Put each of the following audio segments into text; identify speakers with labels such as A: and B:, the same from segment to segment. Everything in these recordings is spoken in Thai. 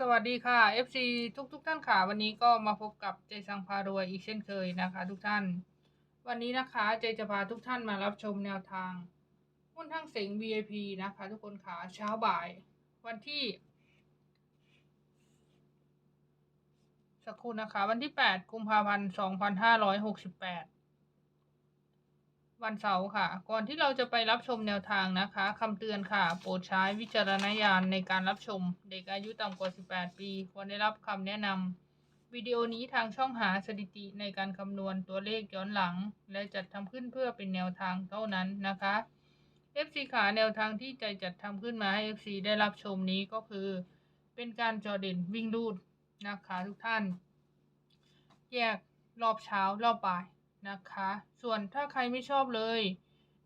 A: สวัสดีค่ะ FC ทุกทุกๆท่านค่ะ วันนี้ก็มาพบกับเจสังพารวยอีกเช่นเคยนะคะ ทุกท่าน วันนี้นะคะเจจะพาทุกท่านมารับชมแนวทางหุ้นทั้งเสง VIP นะคะ ทุกคนค่ะเช้าบ่าย วันที่ สักครู่นะคะ วันที่ 8 กุมภาพันธ์ 2568 วันเสาร์ค่ะ ก่อนที่เราจะไปรับชมแนวทางนะคะคำเตือนค่ะ โปรดใช้วิจารณญาณในการรับชม เด็กอายุต่ำกว่า 18 ปีควรได้รับคำแนะนำวิดีโอนี้ทางช่องหาสถิติในการคำนวณตัวเลขย้อนหลัง และจัดทำขึ้นเพื่อเป็นแนวทางเท่านั้นนะคะ FC ขาแนวทางที่ใจจัดทำขึ้นมาให้ FC ได้รับชมนี้ก็คือ เป็นการจอเด่นวิ่งรูดนะคะทุกท่าน แยกรอบเช้ารอบบ่าย นะคะ ส่วนถ้าใครไม่ชอบเลย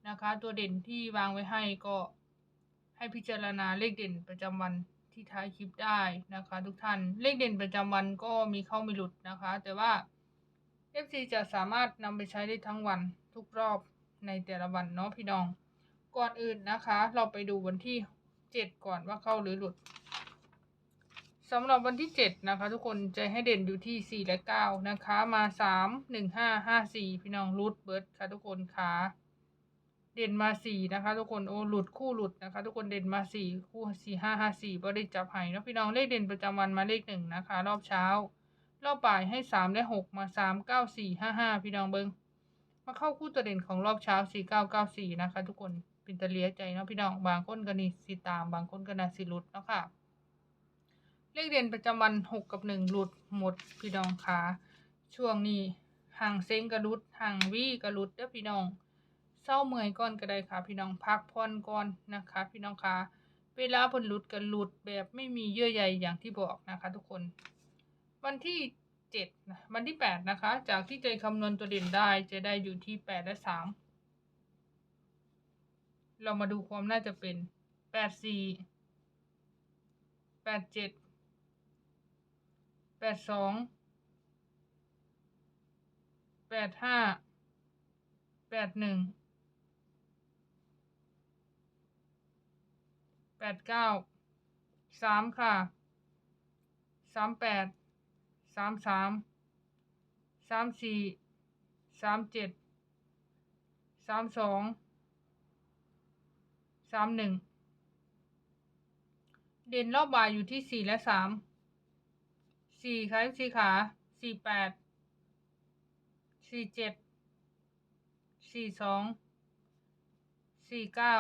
A: นะคะ ตัวเด่นที่วางไว้ให้ก็ให้พิจารณาเลขเด่นประจำวันที่ท้ายคลิปได้นะคะ ทุกท่านเลขเด่นประจำวันก็มีเข้าม่หลุดนะคะ แต่ว่า FC จะสามารถนำไปใช้ได้ทั้งวันทุกรอบในแต่ละวันเนาะพี่น้อง ก่อนอื่นนะคะ เราไปดูวันที่ 7 ก่อนว่าเข้าหรือหลุด สำหรับวันที่ 7 นะคะ ทุกคนจะให้เด่นอยู่ที่ 4 และ 9 นะคะ มา 3 1 5 5 4 พี่น้องรูดเบิร์ดค่ะทุกคนค่ะเด่นมา 4 นะคะ ทุกคนโอ้หลุดคู่หลุดนะคะ ทุกคนเด่นมา 4 คู่ 4 5 5 4บ่ได้จับให้นะพี่น้องเลขเด่นประจำวันมาเลข 1 นะคะ รอบเช้า รอบบ่ายให้ 3 และ 6 มา 3 9 4 5 5 พี่น้องเบิงมาเข้าคู่ตัวเด่นของรอบเช้า 4 9 9 4 นะคะ ทุกคนเป็นตะเลียใจเนาะพี่น้องบางคนก็นี่สิตามบางคนก็น่าสิหลุดเนาะค่ะ เลขเด่นประจำวันหกกับหนึ่งหลุดหมดพี่น้องคะช่วงนี้ห่างเซ็งกระลุดห่างวี่กระลุดเด้อพี่น้องเศร้าเมื่อยก่อนก็ได้ค่ะ พี่น้องพักผ่อนก่อนนะคะ พี่น้องคะเวลาผลหลุดกันหลุดแบบไม่มีเยื่อใยอย่างที่บอกนะคะ ทุกคน วันที่เจ็ดนะวันที่แปดนะคะ จากที่ใจคำนวณตัวเด่นได้จะได้อยู่ที่แปดและสามเรามาดูความน่าจะเป็นแปดสี่แปดเจ็ด แปดสองแปดห้าแปดหนึ่งแปดเก้าสามค่ะสามแปดสามสามสามสี่สามเจ็ดสามสองสามหนึ่งเด่นรอบบ่ายอยู่ที่สี่และสาม สี่ค่ะสี่ขาสี่แปดสี่เจ็ดสี่สองสี่เก้า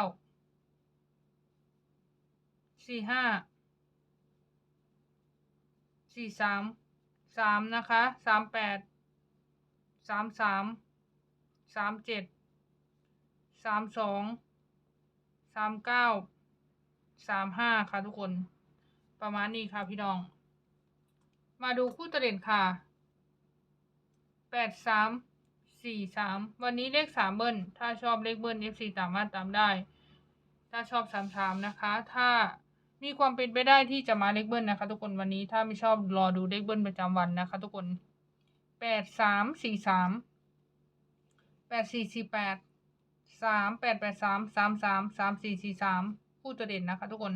A: สี่ห้าสี่สามสามนะคะสามแปดสามสามสามเจ็ดสามสองสามเก้าสามห้าค่ะทุกคน ประมาณนี้ค่ะพี่น้อง มาดูคู่ตเด่นค่ะแปดสามสี่สามวันนี้เลขสามเบิ้ลถ้าชอบเลขเบิ้ล FC สามารถตามได้ ถ้าชอบสามสามนะคะ ถ้ามีความเป็นไปได้ที่จะมาเลขเบิ้ลนะคะ ทุกคนวันนี้ถ้าไม่ชอบรอดูเลขเบิ้ลประจำวันนะคะ ทุกคนแปดสามสี่สามแปดสี่สี่แปดสามแปดแปดสามสามสามสามสี่สี่สามคู่ตัวเด่นนะคะ ทุกคน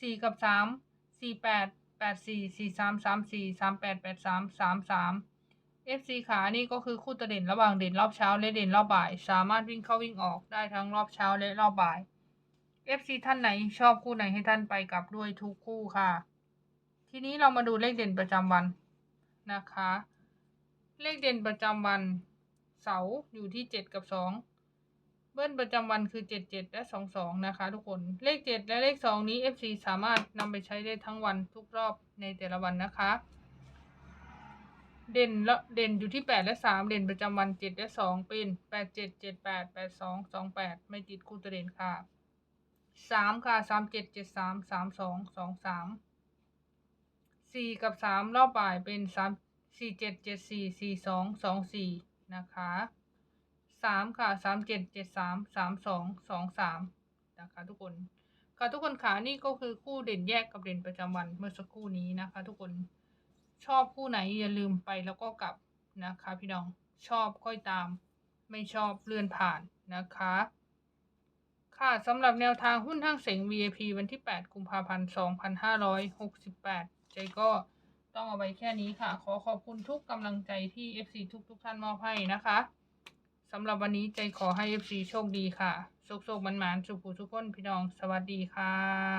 A: สี่กับสามสี่แปด แปดสี่สี่สามสามสี่สามแปดแปดสามสามสาม FC ขานี่ก็คือคู่ตัวเด่นระหว่างเด่นรอบเช้าและเด่นรอบบ่าย สามารถวิ่งเข้าวิ่งออกได้ทั้งรอบเช้าและรอบบ่าย FC ท่านไหนชอบคู่ไหนให้ท่านไปกลับด้วยทุกคู่ค่ะ ทีนี้เรามาดูเลขเด่นประจำวันนะคะ เลขเด่นประจำวัน เสาร์อยู่ที่เจ็ดกับสอง เบิ้ลประจำวันคือเจ็ดเจ็ดและสองสองนะคะ ทุกคน เลขเจ็ดและเลขสองนี้ FC สามารถนำไปใช้ได้ทั้งวันทุกรอบในแต่ละวันนะคะ เด่นละเด่นอยู่ที่แปดและสามเด่นประจำวันเจ็ดและสองเป็นแปดเจ็ดเจ็ดแปดแปดสองสองแปดไม่ติดคู่ตัวเด่นค่ะสามค่ะสามเจ็ดเจ็ดสามสามสองสองสามสี่กับสามรอบบ่ายเป็นสามสี่เจ็ดเจ็ดสี่สี่สองสองสี่นะคะ สามค่ะสามเจ็ดเจ็ดสามสามสองสองสามนะคะทุกคนค่ะทุกคนขานี่ก็คือคู่เด่นแยกกับเด่นประจำวันเมื่อสักครู่นี้นะคะ ทุกคนชอบคู่ไหนอย่าลืมไปแล้วก็กลับนะคะ พี่น้องชอบค่อยตาม ไม่ชอบเลื่อนผ่านนะคะ ค่ะสำหรับแนวทางหุ้นทั้งเสง VIP วันที่ 8 กุมภาพันธ์ 2568 ใจก็ต้องเอาไว้แค่นี้ค่ะ ขอขอบคุณทุกกำลังใจที่ FC ทุกทุกท่านมอบให้นะคะ สำหรับวันนี้ใจขอให้ FC โชคดีค่ะ โชคโชคมันหมานสุขผู้ทุกคนพี่น้อง สวัสดีค่ะ